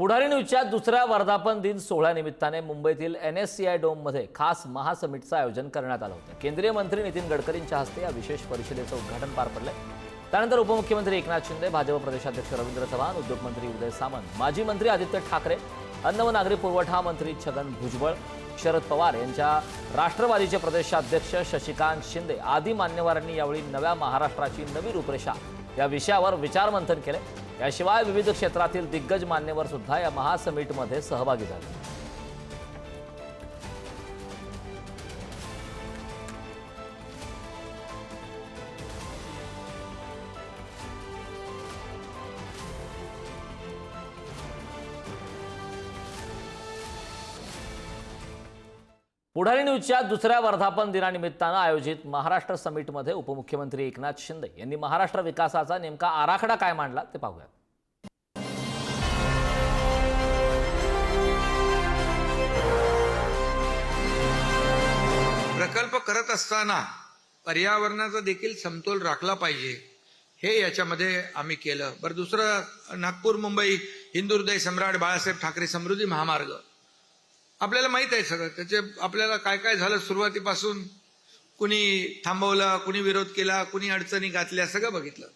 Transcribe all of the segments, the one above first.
पुढारी न्यूजच्या दुसऱ्या वर्धापन दिन सोहळ्यानिमित्ताने मुंबईतील एन एस सी आय डोममध्ये खास महासमिटचं आयोजन करण्यात आलं होतं. केंद्रीय मंत्री नितीन गडकरींच्या हस्ते या विशेष परिषदेचं उद्घाटन पार पडलं त्यानंतर उपमुख्यमंत्री एकनाथ शिंदे भाजप प्रदेशाध्यक्ष रवींद्र चव्हाण उद्योगमंत्री उदय सामंत माजी मंत्री आदित्य ठाकरे अन्न व नागरी पुरवठा मंत्री छगन भुजबळ शरद पवार यांच्या राष्ट्रवादीचे प्रदेशाध्यक्ष शशिकांत शिंदे आदी मान्यवरांनी यावेळी नव्या महाराष्ट्राची नवी रूपरेषा या विषयावर विचारमंथन केले याशिवाय विविध क्षेत्रातील दिग्गज मान्यवर सुद्धा या महासमिटमध्ये सहभागी झाले. पुढारी न्यूजच्या दुसऱ्या वर्धापन दिनानिमित्तानं आयोजित महाराष्ट्र समिटमध्ये उपमुख्यमंत्री एकनाथ शिंदे यांनी महाराष्ट्र विकासाचा नेमका आराखडा काय मांडला ते पाहूयात. प्रकल्प करत असताना पर्यावरणाचा देखील समतोल राखला पाहिजे हे याच्यामध्ये आम्ही केलं. बरं दुसरं नागपूर मुंबई हिंदुर्दय सम्राट बाळासाहेब ठाकरे समृद्धी महामार्ग. आपल्याला माहीत आहे सगळं. त्याचे आपल्याला काय काय झालं सुरुवातीपासून? कुणी थांबवलं कुणी विरोध केला कुणी अडचणी घातल्या सगळं बघितलं.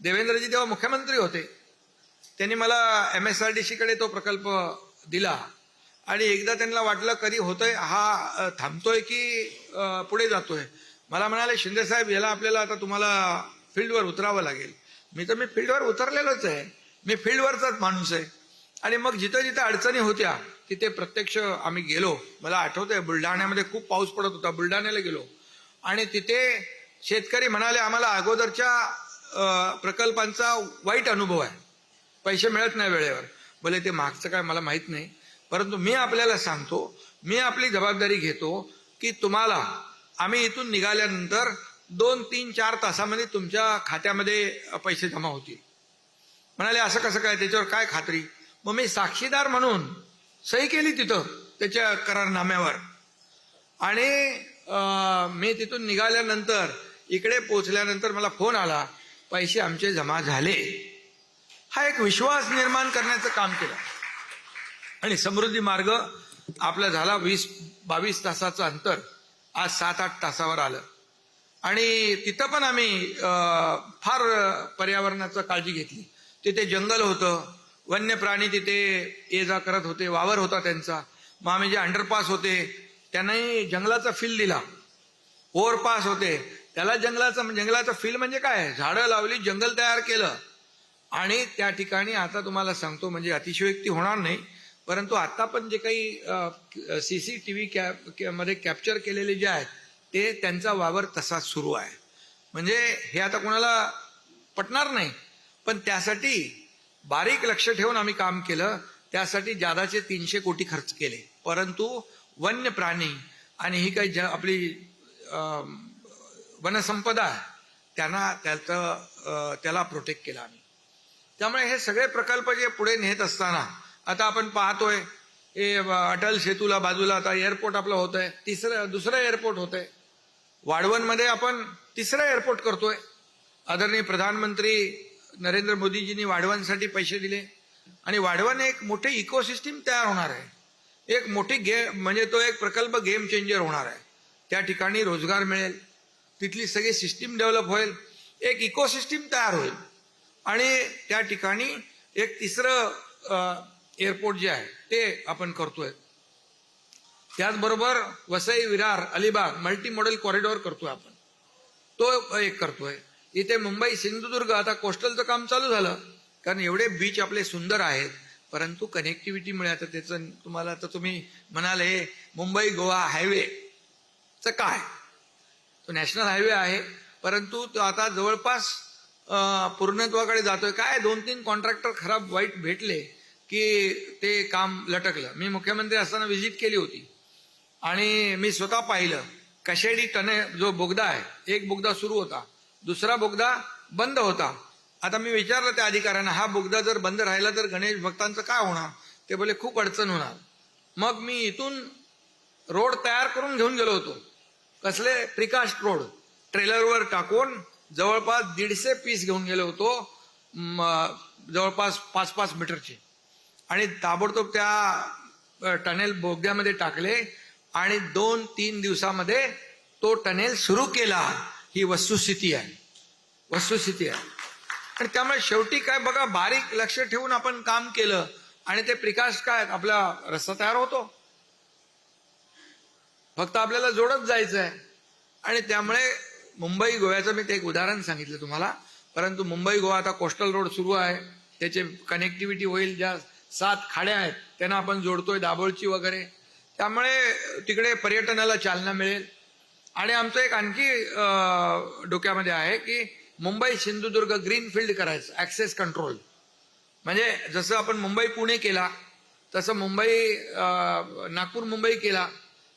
देवेंद्रजी तेव्हा मुख्यमंत्री होते. त्यांनी मला एम एस आर डी सीकडे तो प्रकल्प दिला. आणि एकदा त्यांना वाटलं कधी होतोय हा थांबतोय की पुढे जातोय? मला म्हणाले शिंदेसाहेब याला आपल्याला आता तुम्हाला फील्डवर उतरावं लागेल. मी तर मी फील्डवर उतरलेलोच आहे. मी फील्डवरचाच माणूस आहे. आणि मग जिथं जिथं अडचणी होत्या तिथे प्रत्यक्ष आम्ही गेलो. मला आठवतंय बुलढाण्यामध्ये खूप पाऊस पडत होता बुलढाण्याला गेलो. आणि तिथे शेतकरी म्हणाले आम्हाला अगोदरच्या प्रकल्पांचा वाईट अनुभव आहे. पैसे मिळत नाही वेळेवर. बोले ते मागचं काय मला माहीत नाही. परंतु मी आपल्याला सांगतो मी आपली जबाबदारी घेतो की तुम्हाला आम्ही इथून निघाल्यानंतर दोन तीन चार तासामध्ये तुमच्या खात्यामध्ये पैसे जमा होतील. म्हणाले असं कसं काय? त्याच्यावर काय खात्री? मग मी साक्षीदार म्हणून सही केली तिथं त्याच्या करारनाम्यावर. आणि मी तिथून निघाल्यानंतर इकडे पोचल्यानंतर मला फोन आला पैसे आमचे जमा झाले. हा एक विश्वास निर्माण करण्याचं काम केलं. आणि समृद्धी मार्ग आपला झाला वीस बावीस तासाचं अंतर. आज सात आठ तासावर आलं. आणि तिथं पण आम्ही फार पर्यावरणाचं काळजी घेतली. तिथे जंगल होतं. वन्य प्राणी तिथे ये जा करत होते वावर होता त्यांचा. मग आम्ही जे अंडरपास होते त्यांनाही जंगलाचा फील दिला. ओव्हरपास होते. त्याला जंगलाचं जंगलाचं फील म्हणजे काय? झाडं लावली जंगल तयार केलं. आणि त्या ठिकाणी आता तुम्हाला सांगतो म्हणजे अतिशयोक्ती होणार नाही. परंतु आता पण जे काही सी सी टी व्ही कॅपमध्ये कॅप्चर केलेले जे आहेत ते त्यांचा वावर तसाच सुरू आहे. म्हणजे हे आता कोणाला पटणार नाही. पण त्यासाठी बारीक लक्ष ठेवून आम्ही काम केलं. त्यासाठी जादाचे तीनशे कोटी खर्च केले. परंतु वन्य प्राणी आणि ही काही आपली वनसंपदा आहे त्यांना त्याचं त्याला प्रोटेक्ट केलं आम्ही. त्यामुळे हे सगळे प्रकल्प जे पुढे नेत असताना आता आपण पाहतोय हे अटल सेतूला बाजूला आता एअरपोर्ट आपलं होत आहे तिसरं दुसरं एअरपोर्ट होत आहे वाढवणमध्ये आपण तिसरं एअरपोर्ट करतोय. आदरणीय प्रधानमंत्री नरेंद्र मोदीजींनी वाढवांसाठी पैसे दिले. आणि वाढवाने एक मोठे इकोसिस्टीम तयार होणार आहे. एक मोठी गे म्हणजे तो एक प्रकल्प गेम चेंजर होणार आहे. त्या ठिकाणी रोजगार मिळेल. तिथली सगळी सिस्टीम डेव्हलप होईल. एक इकोसिस्टीम तयार होईल. आणि त्या ठिकाणी एक तिसरं एअरपोर्ट जे आहे ते आपण करतोय. त्याचबरोबर Vasai Virar Alibag multi model corridor करतोय आपण. तो एक करतोय. इथे मुंबई सिंधुदुर्ग आता कोस्टलचं काम चालू झालं. कारण एवढे बीच आपले सुंदर आहेत परंतु कनेक्टिव्हिटीमुळे आता त्याचं तुम्हाला आता तुम्ही म्हणाले मुंबई गोवा हायवेचं काय? तो नॅशनल हायवे आहे परंतु तो आता जवळपास पूर्णत्वाकडे जातोय. काय दोन तीन कॉन्ट्रॅक्टर खराब वाईट भेटले की ते काम लटकलं. मी मुख्यमंत्री असताना व्हिजिट केली होती. आणि मी स्वतः पाहिलं कशेडी टने जो बोगदा आहे एक बोगदा सुरू होता. दुसरा बोगदा बंद होता. आता मी विचारलं त्या अधिकाऱ्यांना हा बोगदा जर बंद राहिला तर गणेश भक्तांचं काय होणार? ते बोले खूप अडचण होणार. मग मी इथून रोड तयार करून घेऊन गेलो होतो. कसले? Precast road. ट्रेलरवर टाकून जवळपास दीडशे पीस घेऊन गेलो होतो जवळपास पाच पाच मीटरचे. आणि ताबडतोब त्या टनेल बोगद्यामध्ये टाकले आणि दोन तीन दिवसामध्ये तो टनेल सुरू केला. ही वस्तुस्थिती आहे. वस्तुस्थिती आहे. आणि त्यामुळे शेवटी काय बघा बारीक लक्ष ठेवून आपण काम केलं आणि ते प्रकाश काय आपला रस्ता तयार होतो. फक्त आपल्याला जोडत जायचं आहे आणि त्यामुळे मुंबई गोव्याचं मी ते एक उदाहरण सांगितलं तुम्हाला. परंतु मुंबई गोवा आता कोस्टल रोड सुरू आहे. त्याचे कनेक्टिव्हिटी होईल ज्या सात खाड्या आहेत त्यांना आपण जोडतोय दाभोळची वगैरे. त्यामुळे तिकडे पर्यटनाला चालना मिळेल. आणि आमचं एक आणखी डोक्यामध्ये आहे की मुंबई सिंधुदुर्ग ग्रीनफील्ड करायचं ऍक्सेस कंट्रोल म्हणजे जसं आपण मुंबई पुणे केला तसं मुंबई नागपूर मुंबई केला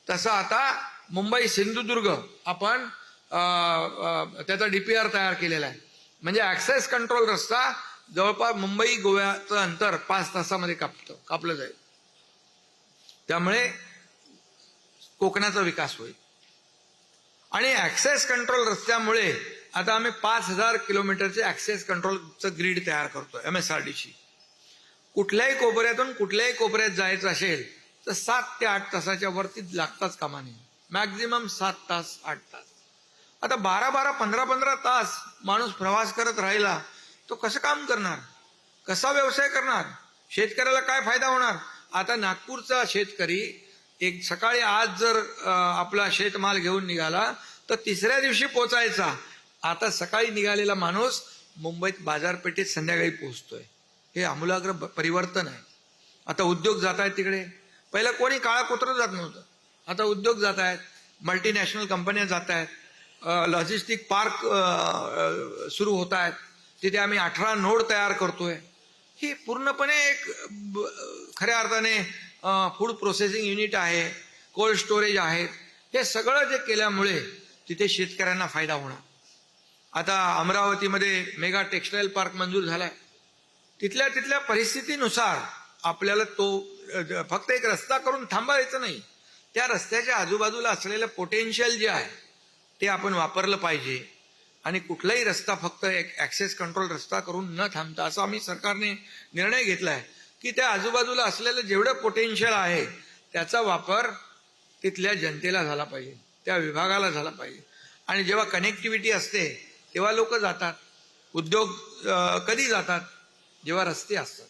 तसं आता मुंबई सिंधुदुर्ग आपण त्याचा डीपीआर तयार केलेला आहे. म्हणजे ऍक्सेस कंट्रोल रस्ता जवळपास मुंबई गोव्याचं अंतर पाच तासामध्ये कापतं कापलं जाईल. त्यामुळे कोकणाचा विकास होईल. आणि ऍक्सेस कंट्रोल रस्त्यामुळे आता आम्ही पाच हजार किलोमीटरचे ऍक्सेस कंट्रोलचं ग्रीड तयार करतो एम एस आर डीची कुठल्याही कोपऱ्यातून कुठल्याही कोपऱ्यात जायचं असेल तर सात ते आठ तासाच्या वरती लागताच कामाने मॅक्झिमम सात तास आठ तास. आता बारा बारा पंधरा पंधरा तास माणूस प्रवास करत राहिला तो कसं काम करणार? कसा व्यवसाय करणार? शेतकऱ्याला काय फायदा होणार? आता नागपूरचा शेतकरी एक सकाळी आज जर आपला शेतमाल घेऊन निघाला तर तिसऱ्या दिवशी पोचायचा. आता सकाळी निघालेला माणूस मुंबईत बाजारपेठेत संध्याकाळी पोहोचतोय. हे आमूलाग्र परिवर्तन आहे. आता उद्योग जात आहेत तिकडे. पहिलं कोणी काळा कुत्र जात नव्हतं. आता उद्योग जात आहेत मल्टीनॅशनल कंपन्या जात आहेत लॉजिस्टिक पार्क सुरू होत आहेत तिथे आम्ही अठरा नोड तयार करतोय. ही पूर्णपणे एक खऱ्या अर्थाने फूड प्रोसेसिंग युनिट आहे कोल्ड स्टोरेज आहेत हे सगळं जे केल्यामुळे तिथे शेतकऱ्यांना फायदा होणार. आता अमरावतीमध्ये मेगा टेक्सटाईल पार्क मंजूर झालाय. तिथल्या तिथल्या परिस्थितीनुसार आपल्याला तो फक्त एक रस्ता करून थांबायचं नाही. त्या रस्त्याच्या आजूबाजूला असलेलं पोटेन्शियल जे आहे ते आपण वापरलं पाहिजे. आणि कुठलाही रस्ता फक्त एक ॲक्सेस कंट्रोल रस्ता करून न थांबता असं आम्ही सरकारने निर्णय घेतला आहे की त्या आजूबाजूला असलेलं जेवढं पोटेन्शियल आहे त्याचा वापर तिथल्या जनतेला झाला पाहिजे त्या विभागाला झाला पाहिजे. आणि जेव्हा कनेक्टिव्हिटी असते तेव्हा लोक जातात. उद्योग कधी जातात? जेव्हा रस्ते असतात.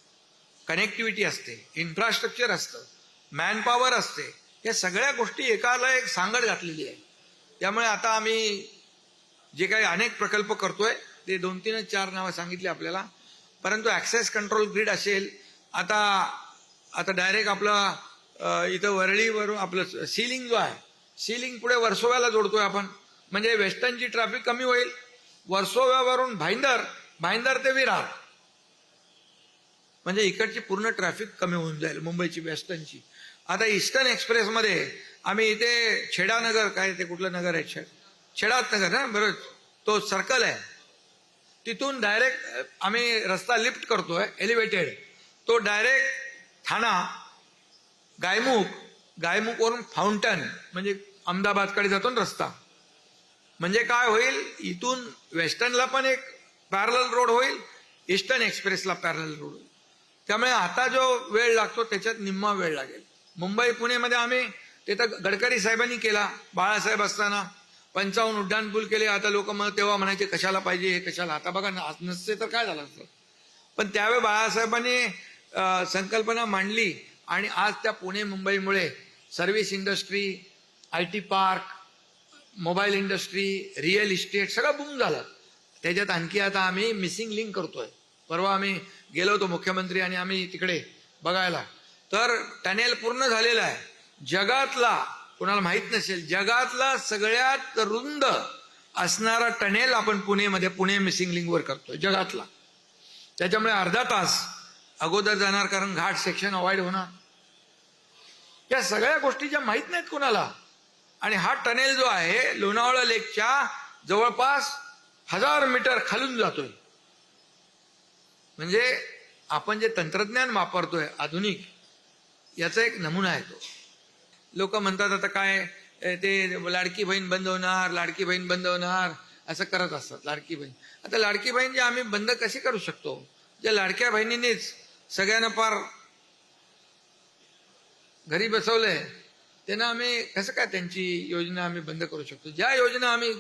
कनेक्टिव्हिटी असते इन्फ्रास्ट्रक्चर असतं मॅनपॉवर असते. या सगळ्या गोष्टी एकाला एक सांगड घातलेली आहे. त्यामुळे आता आम्ही जे काही अनेक प्रकल्प करतोय ते दोन तीनच चार नावं सांगितली आपल्याला. परंतु ॲक्सेस कंट्रोल ग्रीड असेल आता आता डायरेक्ट आपलं इथं वरळीवरून आपलं सिलिंग जो आहे सिलिंग पुढे वर्सोव्याला जोडतोय आपण. म्हणजे वेस्टर्नची ट्रॅफिक कमी होईल. वर्सोव्यावरून भाईंदर भाईंदर ते विरार. म्हणजे इकडची पूर्ण ट्रॅफिक कमी होऊन जाईल मुंबईची वेस्टर्नची आता ईस्टर्न एक्सप्रेसमध्ये आम्ही इथे छेडानगर काय ते कुठलं नगर आहे? छेड छेडात नगर ना बरोबर? तो सर्कल आहे. तिथून डायरेक्ट आम्ही रस्ता लिफ्ट करतोय एलिव्हेटेड तो डायरेक्ट ठाणा गायमुख गायमुखवरून फाउंटन म्हणजे अहमदाबादकडे जातो ना रस्ता. म्हणजे काय होईल? इथून वेस्टर्नला पण एक पॅरल रोड होईल ईस्टर्न एक्सप्रेसला पॅरल रोड होईल. त्यामुळे आता जो वेळ लागतो त्याच्यात निम्मा वेळ लागेल. मुंबई पुणेमध्ये आम्ही तिथं गडकरी साहेबांनी केला बाळासाहेब असताना. पंचावन्न उड्डाण पूल केले आता लोक मग तेव्हा म्हणायचे कशाला पाहिजे हे कशाला? आता बघा ना, नसते तर काय झालं असतं? पण त्यावेळी बाळासाहेबांनी संकल्पना मांडली आणि आज त्या Pune मुंबईमुळे service industry I T park mobile industry real estate सगळं बूम झालं. त्याच्यात आणखी आता आम्ही मिसिंग लिंक करतोय. परवा आम्ही गेलो होतो मुख्यमंत्री आणि आम्ही तिकडे बघायला. तर टनेल पूर्ण झालेला आहे. जगातला कोणाला माहीत नसेल जगातला सगळ्यात रुंद असणारा टनेल आपण पुणेमध्ये पुणे मिसिंग लिंकवर करतोय जगातला. त्याच्यामुळे अर्धा तास अगोदर जाणार कारण घाट सेक्शन अवॉइड होणार. या सगळ्या गोष्टी ज्या माहीत नाहीत कुणाला आणि हा टनेल जो आहे लोणावळा लेकच्या जवळपास हजार मीटर खालून जातोय. म्हणजे आपण जे तंत्रज्ञान वापरतोय आधुनिक याचा एक नमुना आहे तो. लोक म्हणतात आता काय ते लाडकी बहीण बंद होणार लाडकी बहीण बंद होणार असं करत असतात लाडकी बहीण. आता लाडकी बहीण जे आम्ही बंद कशी करू शकतो? ज्या लाडक्या बहिणीनेच सगळ्यांना फार घरी बसवलंय. त्यांना आम्ही कसं काय त्यांची योजना आम्ही बंद करू शकतो? ज्या योजना आम्ही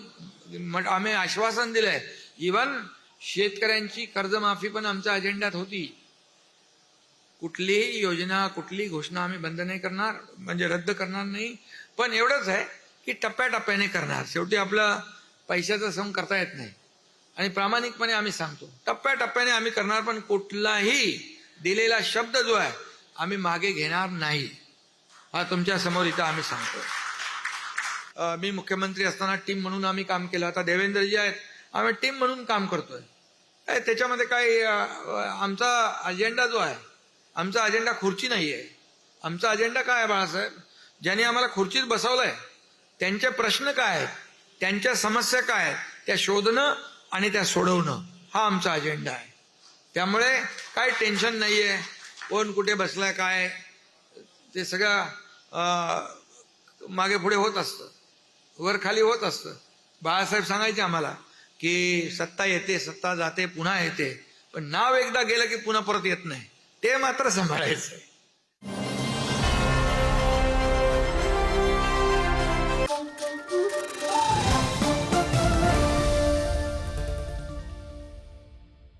आम्ही आश्वासन दिलंय. इव्हन शेतकऱ्यांची कर्जमाफी पण आमच्या अजेंड्यात होती. कुठलीही योजना कुठलीही घोषणा आम्ही बंद नाही करणार म्हणजे रद्द करणार नाही. पण एवढंच आहे की टप्प्याटप्प्याने करणार. शेवटी आपलं पैशाचा सम करता येत नाही. आणि प्रामाणिकपणे आम्ही सांगतो. टप्प्याटप्प्याने आम्ही करणार पण कुठलाही दिलेला शब्द जो आहे आम्ही मागे घेणार नाही. हा तुमच्यासमोर इथं आम्ही सांगतो मी मुख्यमंत्री असताना टीम म्हणून आम्ही काम केलं. आता देवेंद्रजी आहेत आम्ही टीम म्हणून काम करतोय. त्याच्यामध्ये काय आमचा अजेंडा जो आहे आमचा अजेंडा खुर्ची नाही आहे आमचा अजेंडा काय आहे बाळासाहेब? ज्यांनी आम्हाला खुर्चीत बसवलंय त्यांचे प्रश्न काय आहेत त्यांच्या समस्या काय आहेत त्या शोधणं आणि त्या सोडवणं. हा आमचा अजेंडा आहे. त्यामुळे काय टेन्शन नाहीये. कोण कुठे बसलाय काय ते सगळं मागे पुढे होत असतं. वर खाली होत असतं. बाळासाहेब सांगायचे आम्हाला की सत्ता येते सत्ता जाते पुन्हा येते. पण नाव एकदा गेलं की पुन्हा परत येत नाही. ते मात्र सांभाळायचं.